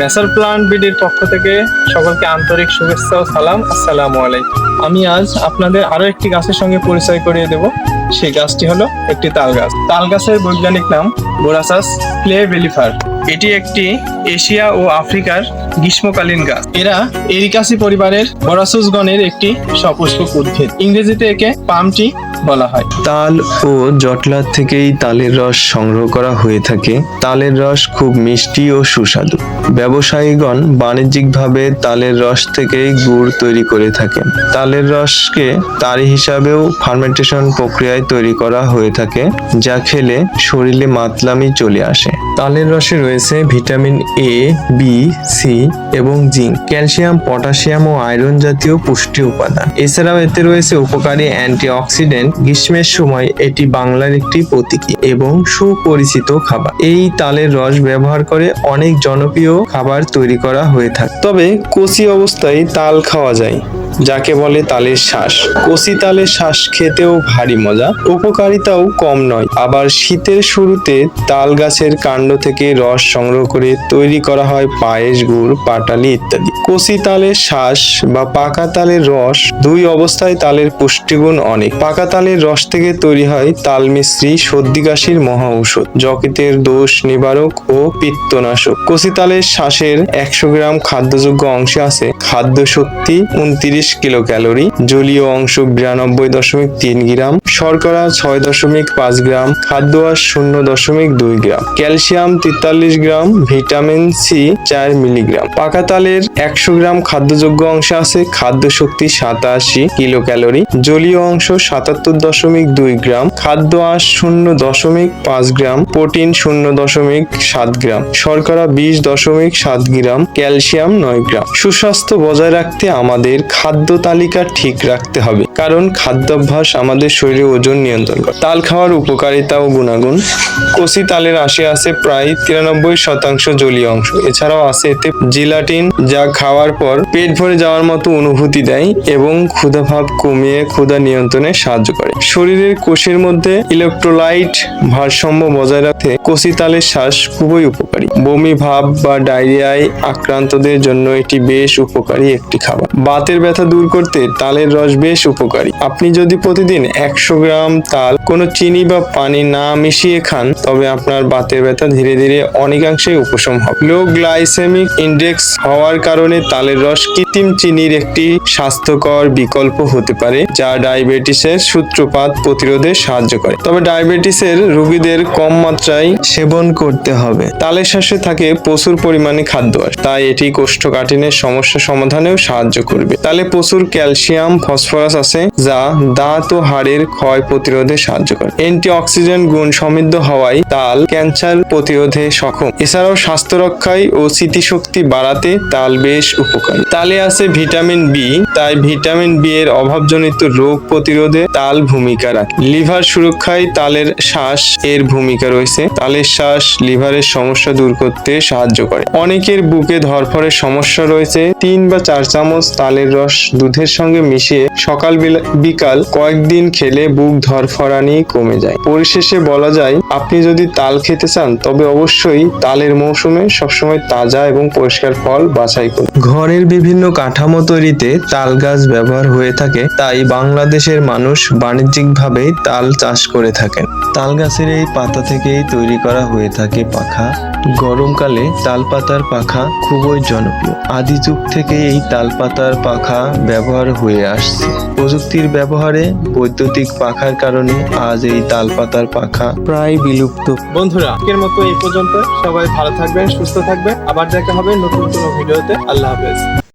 Nature plant বিডির পক্ষ থেকে সকলকে আন্তরিক শুভেচ্ছা ও সালাম। আসসালামু আলাইকুম। আমি আজ আপনাদের আরও একটি গাছের সঙ্গে পরিচয় করিয়ে দেব। সেই গাছটি হলো একটি তাল গাছ তাল গাছের বৈজ্ঞানিক নাম বোরাসাস প্লে বেলিফার এটি একটি এশিয়া ও আফ্রিকার গ্রীষ্মকালীন গাছ। এরা এরিকাসি পরিবারের বরাসুস গণের একটি সপুষ্পক উদ্ভিদ। ইংরেজিতে একে পামটি বলা হয়। তাল ও জটলার থেকেই তালের রস সংগ্রহ করা হয়ে থাকে। তালের রস খুব মিষ্টি ও সুস্বাদু। ব্যবসায়ীগণ বাণিজ্যিকভাবে তালের রস থেকেই গুড় তৈরি করে থাকেন। তালের রসকে তারি হিসাবেও ফার্মেন্টেশন প্রক্রিয়ায় তৈরি করা হয়ে থাকে, যা খেলে শরীরে মাতলামি চলে আসে। তালের রসে রয়েছে ভিটামিন এ, বি, সি এবং জিঙ্ক, ক্যালসিয়াম, পটাশিয়াম ও আয়রন জাতীয় পুষ্টি উপাদান। এছাড়াও এতে রয়েছে উপকারী অ্যান্টিঅক্সিডেন্ট গ্রীষ্মের সময় এটি বাংলার একটি প্রতীকী এবং সুপরিচিত খাবার। এই তালের রস ব্যবহার করে অনেক জনপ্রিয় খাবার তৈরি করা হয়ে থাকে। তবে কচি অবস্থায় তাল খাওয়া যায়। যাকে বলে তালের শ্বাস। কচি তালের শ্বাস খেতেও ভারী মজা, উপকারিতাও কম নয়। আবার শীতের শুরুতে তাল গাছের কাণ্ড থেকে রস সংগ্রহ করে তৈরি করা হয় পায়েস, গুড়, পাটালি ইত্যাদি। কচি তালের শ্বাস বা পাকা তালের রস দুই অবস্থায় তালের পুষ্টিগুণ অনেক। পাকা তালের রস থেকে তৈরি হয় তাল মিশ্রি সর্দি কাশির মহা ঔষধ, যকৃতের দোষ নিবারক ও পিত্তনাশক। কচি তালের শ্বাসের একশো গ্রাম খাদ্যযোগ্য অংশে আছে খাদ্য শক্তি উনত্রিশ কিলো ক্যালোরি জলীয় অংশ বিরানব্বই দশমিক তিন গ্রাম, শর্করা ছয় দশমিক পাঁচ গ্রাম, খাদ্য আঁশ শূন্য দশমিক দুই গ্রাম, ক্যালসিয়াম তেতাল্লিশ গ্রাম, ভিটামিন সি চার মিলিগ্রাম। পাকা তালের একশো গ্রাম খাদ্যযোগ্য অংশে আছে, খাদ্য শক্তি সাতাশি কিলো ক্যালোরি জলীয় অংশ সাতাত্তর দশমিক দুই গ্রাম, খাদ্য আঁশ শূন্য দশমিক পাঁচ গ্রাম, প্রোটিন শূন্য দশমিক সাত গ্রাম, শর্করা বিশ দশমিক সাত গ্রাম, ক্যালসিয়াম নয় গ্রাম। সুস্বাস্থ্য বজায় রাখতে আমাদের খাদ্য তালিকা ঠিক রাখতে হবে। কারণ খাদ্যাভ্যাস আমাদের শরীরে ওজন নিয়ন্ত্রণ করে। তাল খাওয়ার উপকারিতা ও গুণাগুণ। কচি তালের আশে আছে প্রায় তিরানব্বই শতাংশ জলীয় অংশ। এছাড়াও আছে এতে জিলাটিন, যা খাওয়ার পর পেট ভরে যাওয়ার মতো অনুভূতি দেয় এবং ক্ষুধাভাব কমিয়ে ক্ষুধা নিয়ন্ত্রণে সাহায্য করে। শরীরের কোষের মধ্যে ইলেকট্রোলাইট ভারসাম্য বজায় রাখতে কচি তালের শ্বাস খুবই উপকারী। বমি, ভাব বা ডায়রিয়ায় আক্রান্তদের জন্য এটি বেশ উপকারী একটি খাবার। বাতের ব্যথা দূর করতে তালের রস বেশ উপকারী। আপনি যদি প্রতিদিন একশো গ্রাম তাল, কোনো চিনি বা পানি না মিশিয়ে খান, তবে আপনার বাতের ব্যথা ধীরে ধীরে অনেকাংশেই উপশম হবে। লো গ্লাইসেমিক ইন্ডেক্স হওয়ার কারণে তালের রস কৃত্রিম চিনির একটি স্বাস্থ্যকর বিকল্প হতে পারে, যা ডায়াবেটিসের সূত্রপাত প্রতিরোধে সাহায্য করে। তবে ডায়াবেটিসের রোগীদের কম মাত্রায় সেবন করতে হবে। তালের শ্বাসে থাকে প্রচুর পরিমাণে খাদ্য তাই এটি কোষ্ঠকাঠিন্যের সমস্যা সমাধানেও সাহায্য করবে। তালে প্রচুর ক্যালসিয়াম, ফসফরাস আছে যা দাঁত ও হাড়ের ক্ষয় প্রতিরোধে সাহায্য করে। অ্যান্টিঅক্সিডেন্ট গুণ সমৃদ্ধ হওয়ায় তাল ক্যান্সার প্রতিরোধে সক্ষম। এছাড়াও স্বাস্থ্য রক্ষায় ও স্মৃতিশক্তি বাড়াতে তাল বেশ উপকারী। তালে আছে ভিটামিন বি তাই ভিটামিন বি এর অভাবজনিত রোগ প্রতিরোধে তাল ভূমিকা রাখে। লিভার সুরক্ষায় তালের শ্বাস এর ভূমিকা রয়েছে। তালের শ্বাস লিভারের সমস্যা দূর করতে সাহায্য করে। অনেকের বুকে ধরফরের সমস্যা রয়েছে। তিন বা চার চামচ তালের রস দুধের সঙ্গে মিশিয়ে সকাল বিকাল কয়েকদিন খেলে বুক ধরফরানি কমে যায়। পরিশেষে বলা যায়, আপনি যদি তাল খেতে চান, তবে অবশ্যই তালের মৌসুমে সবসময় তাজা এবং পরিষ্কার ফল বাছাই করুন। ঘরের বিভিন্ন কাঠামো তৈরিতে তাল গাছ ব্যবহার হয়ে থাকে, তাই বাংলাদেশের মানুষ বাণিজ্যিকভাবে তাল চাষ করে থাকেন। তাল গাছের এই পাতা থেকেই তৈরি করা হয়ে থাকে পাখা। গরমকালে তালপাতার পাখা খুবই জনপ্রিয়। আদি যুগ থেকে এই তালপাতার পাখা ব্যবহার হয়ে আসছে। প্রযুক্তির ব্যবহারে বৈদ্যুতিক পাখার কারণে আজ এই তালপাতার পাখা প্রায় বিলুপ্ত। বন্ধুরা, আজকের মতো এই পর্যন্ত সবাই ভালো থাকবেন, সুস্থ থাকবেন। আবার দেখা হবে নতুন কোনো ভিডিওতে। আল্লাহ হাফেজ।